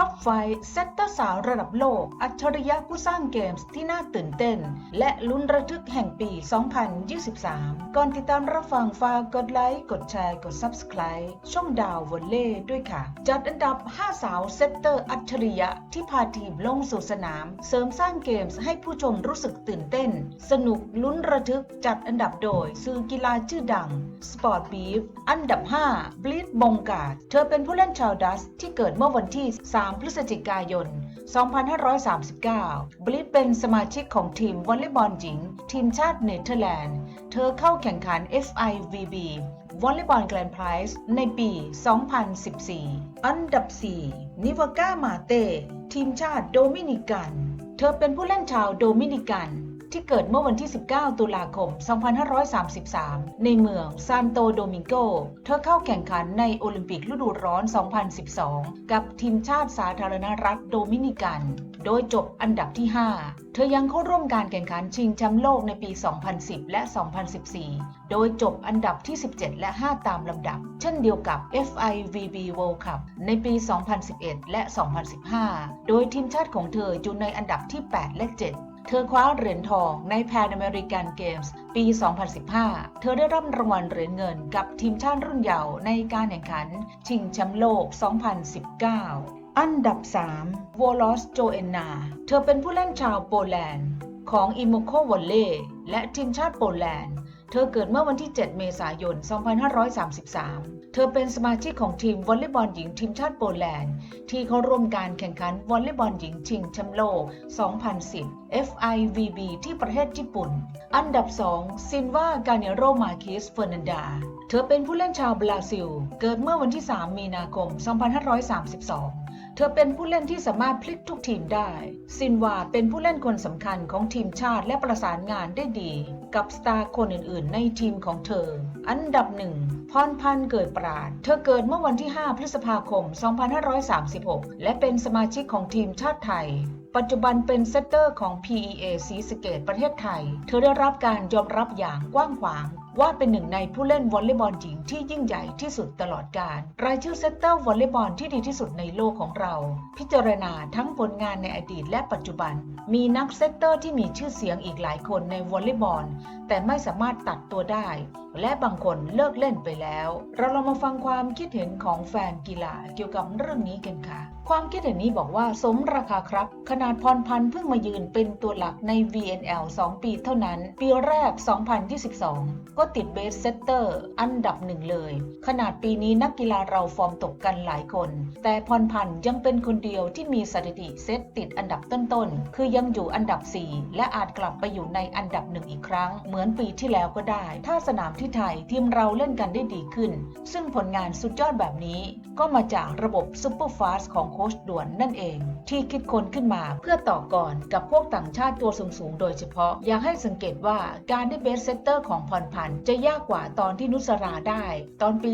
ท็อปไฟเซตเตอร์สาวระดับโลก อัจฉริยะผู้สร้างเกมส์ที่น่าตื่นเต้น และลุ้นระทึกแห่งปี 2023 ก่อนติดตามรับฟังฝากกดไลค์ กดแชร์ กด Subscribe ช่องดาววอลเล่ด้วยค่ะ จัดอันดับ 5 สาวเซตเตอร์อัจฉริยะที่พาทีมลงสู่สนาม เสริมสร้างเกมส์ให้ผู้ชมรู้สึกตื่นเต้น สนุกลุ้นระทึกจัดอันดับโดยสื่อกีฬาชื่อดัง Sport Beef อันดับ 5บลิดบงกาดเธอเป็นผู้เล่นชาวดัสที่เกิดเมื่อวันที่3 3 พฤศจิกายน 2539 บลิดเป็นสมาชิกของทีมวอลเลย์บอลหญิง ทีมชาติเนเธอร์แลนด์ เธอเข้าแข่งขัน FIVB วอลเลย์บอลแกรนด์ไพรส์ในปี 2014 อันดับ 4 นิวากามาเต้ทีมชาติโดมินิกัน เธอเป็นผู้เล่นชาวโดมินิกัน ที่เกิดเมื่อวันที่ 19 ตุลาคม 2533 ในเมืองซานโตโดมิงโก เธอเข้าแข่งขันในโอลิมปิกฤดูร้อน 2012 กับทีมชาติสาธารณรัฐโดมินิกัน โดยจบอันดับที่ 5 เธอยังเข้าร่วมการแข่งขันชิงแชมป์โลกในปี 2010 และ 2014 โดยจบอันดับที่ 17 และ 5 ตามลำดับ เช่นเดียวกับ FIVB World Cup ในปี 2011 และ 2015 โดยทีมชาติของเธออยู่ในอันดับที่ 8 และ 7 เธอคว้าเหรียญทองในแพนอเมริกันเกมส์ปี 2015 เธอได้รับรางวัลเหรียญเงินกับทีมชาติรุ่นเยาว์ในการแข่งขันชิงแชมป์โลก 2019 อันดับ 3 วอลลอสโจเอนนา เธอเป็นผู้เล่นชาวโปแลนด์ของอิโมโควอลเล่และทีมชาติโปแลนด์ เธอเกิดเมื่อวันที่ 7 เมษายน 2533 เธอเป็นสมาชิกของทีมวอลเลย์บอลหญิงทีมชาติโปแลนด์ ที่เข้าร่วมการแข่งขันวอลเลย์บอลหญิงชิงแชมป์โลก 2010 FIVB ที่ประเทศญี่ปุ่น อันดับ 2 ซินวากาเนโรมาคิสเฟอร์นันดา เธอเป็นผู้เล่นชาวบราซิล เกิดเมื่อวันที่ 3 มีนาคม 2532 เธอเป็นผู้เล่นที่สามารถพลิกทุกทีมได้ ซินวาเป็นผู้เล่นคนสำคัญของทีมชาติและประสานงานได้ดี กับสตาร์คนอื่นๆ ในทีมของเธอ อันดับหนึ่งพรพันธ์เกิดปราด เธอเกิดเมื่อวันที่ 5 พฤษภาคม 2536 และเป็นสมาชิกของทีมชาติไทยปัจจุบันเป็นเซตเตอร์ของ PEA ศรีสเกดประเทศไทย เธอได้รับการยอมรับอย่างกว้างขวาง ว่าเป็นหนึ่งในผู้เล่นวอลเลย์บอลหญิงที่ยิ่งใหญ่ที่สุดตลอดกาลรายชื่อเซตเตอร์วอลเลย์บอลที่ดีที่สุดในโลกของเรา พิจารณาทั้งผลงานในอดีตและปัจจุบัน มีนักเซตเตอร์ที่มีชื่อเสียงอีกหลายคนในวอลเลย์บอลแต่ไม่สามารถตัดตัวได้ และบางคนเลิกเล่นไปแล้ว เราลองมาฟังความคิดเห็นของแฟนกีฬาเกี่ยวกับเรื่องนี้กันค่ะ ความคิดเห็นนี้บอกว่าสมราคาครับ ขนาดพรพันธ์เพิ่งมายืนเป็นตัวหลักใน VNL 2 ปีเท่านั้น ปีแรก 2022 ก็ติดเบสเซตเตอร์อันดับหนึ่งเลย ขนาดปีนี้นักกีฬาเราฟอร์มตกกันหลายคน แต่พรพันธ์ยังเป็นคนเดียวที่มีสถิติเซตติดอันดับต้นๆ คือยังอยู่อันดับ 4 และอาจกลับไปอยู่ในอันดับหนึ่งอีกครั้ง เหมือนปีที่แล้วก็ได้ ถ้าสนามที่ไทยทีมเราเล่นกันได้ดีขึ้น ซึ่งผลงานสุดยอดแบบนี้ก็มาจากระบบซูเปอร์ฟาสของค้ชด่วนนั่นเอง ที่คิดค้นขึ้นมา เพื่อต่อก่อนกับพวกต่างชาติตัวสูงๆ โดยเฉพาะ อยากให้สังเกตว่าการได้เบสเซตเตอร์ของพรพันธ์จะยากกว่าตอนที่นุสราได้ ตอนปี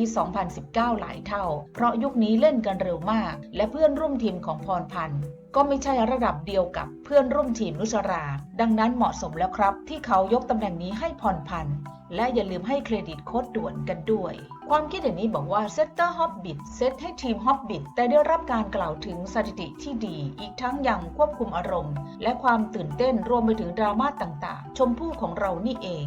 2019 หลายเท่า เพราะยุคนี้เล่นกันเร็วมาก และเพื่อนร่วมทีมของพรพันธ์ก็ไม่ใช่ระดับเดียวกับเพื่อนร่วมทีมนุสรา ดังนั้นเหมาะสมแล้วครับ ที่เขายกตำแหน่งนี้ให้พรพันธ์และอย่าลืมให้เครดิตโค้ดด่วนกันด้วย ความคิดเห็นนี้บอกว่าเซตเตอร์ฮอบบิทเซตให้ทีมฮอบบิทแต่ได้รับการกล่าวถึงสถิติที่ดีอีกทั้งยังควบคุมอารมณ์ และความตื่นเต้นรวมไปถึงดราม่าต่างๆ ชมพู่ของเรานี่เอง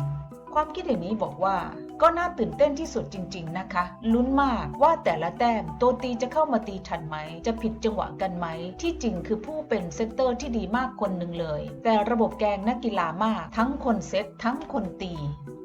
ความคิดเห็นนี้บอกว่าก็น่าตื่นเต้นที่สุดจริง ๆ นะคะ ลุ้นมากว่าแต่ละแต้มตัวตีจะเข้ามาตีทันไหม จะผิดจังหวะกันไหม ที่จริงคือผู้เป็นเซตเตอร์ที่ดีมากคนหนึ่งเลย แต่ระบบแกงนักกีฬามาก ทั้งคนเซตทั้งคนตี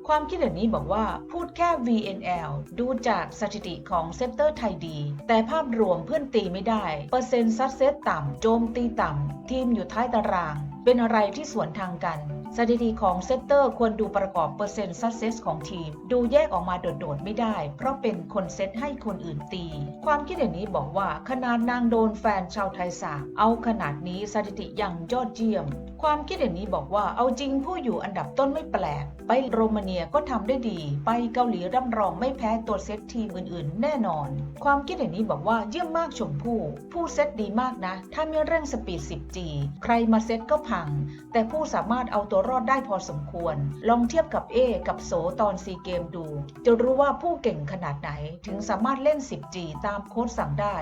ความคิดเห็นนี้บอกว่าพูดแค่ VNL ดูจากสถิติของเซตเตอร์ไทยดี แต่ภาพรวมเพื่อนตีไม่ได้ เปอร์เซ็นต์ซัดเซตต่ำ โจมตีต่ำ ทีมอยู่ท้ายตาราง เป็นอะไรที่สวนทางกัน สถิติของเซตเตอร์ควรดูประกอบเปอร์เซ็นต์ซัดเซสของทีม ดูแยกออกมาโดดๆไม่ได้ เพราะเป็นคนเซตให้คนอื่นตี ความคิดเห็นนี้บอกว่าขนาดนางโดนแฟนชาวไทยสาเอาขนาดนี้สถิติยังยอดเยี่ยม ความคิดเห็นนี้บอกว่าเอาจริงผู้อยู่อันดับต้นไม่แปลก ไปโรมาเนียก็ทำได้ดี ไปเกาหลีร่ำรองไม่แพ้ตัวเซตทีมอื่นๆ แน่นอน ความคิดเห็นนี้บอกว่าเยี่ยมมากชมพู่ ผู้เซตดีมากนะ ถ้ามีเร่งสปีด 10G ใครมาเซตก็พัง แต่ผู้สามารถเอาตัวรอดได้พอสมควร ลองเทียบกับเอกับโสตอนซีเกมดู จะรู้ว่าผู้เก่งขนาดไหนถึงสามารถเล่น 10G ตามโค้ดสั่งได้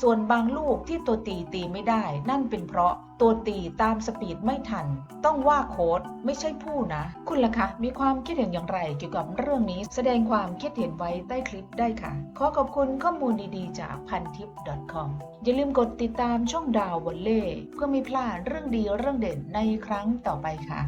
ส่วนบางลูกที่ตัวตีตีไม่ได้ นั่นเป็นเพราะตัวตีตามสปีดไม่ทัน ต้องว่าโค้ดไม่ใช่ผู้นะ คุณล่ะคะมีความคิดเห็นอย่างไรเกี่ยวกับเรื่องนี้ แสดงความคิดเห็นไว้ใต้คลิปได้ค่ะ ขอขอบคุณข้อมูลดีๆ จากพันทิป .com อย่าลืมกดติดตามช่องดาววอลเล่เพื่อไม่พลาดเรื่องดีเรื่องเด่นในครั้งต่อไปค่ะ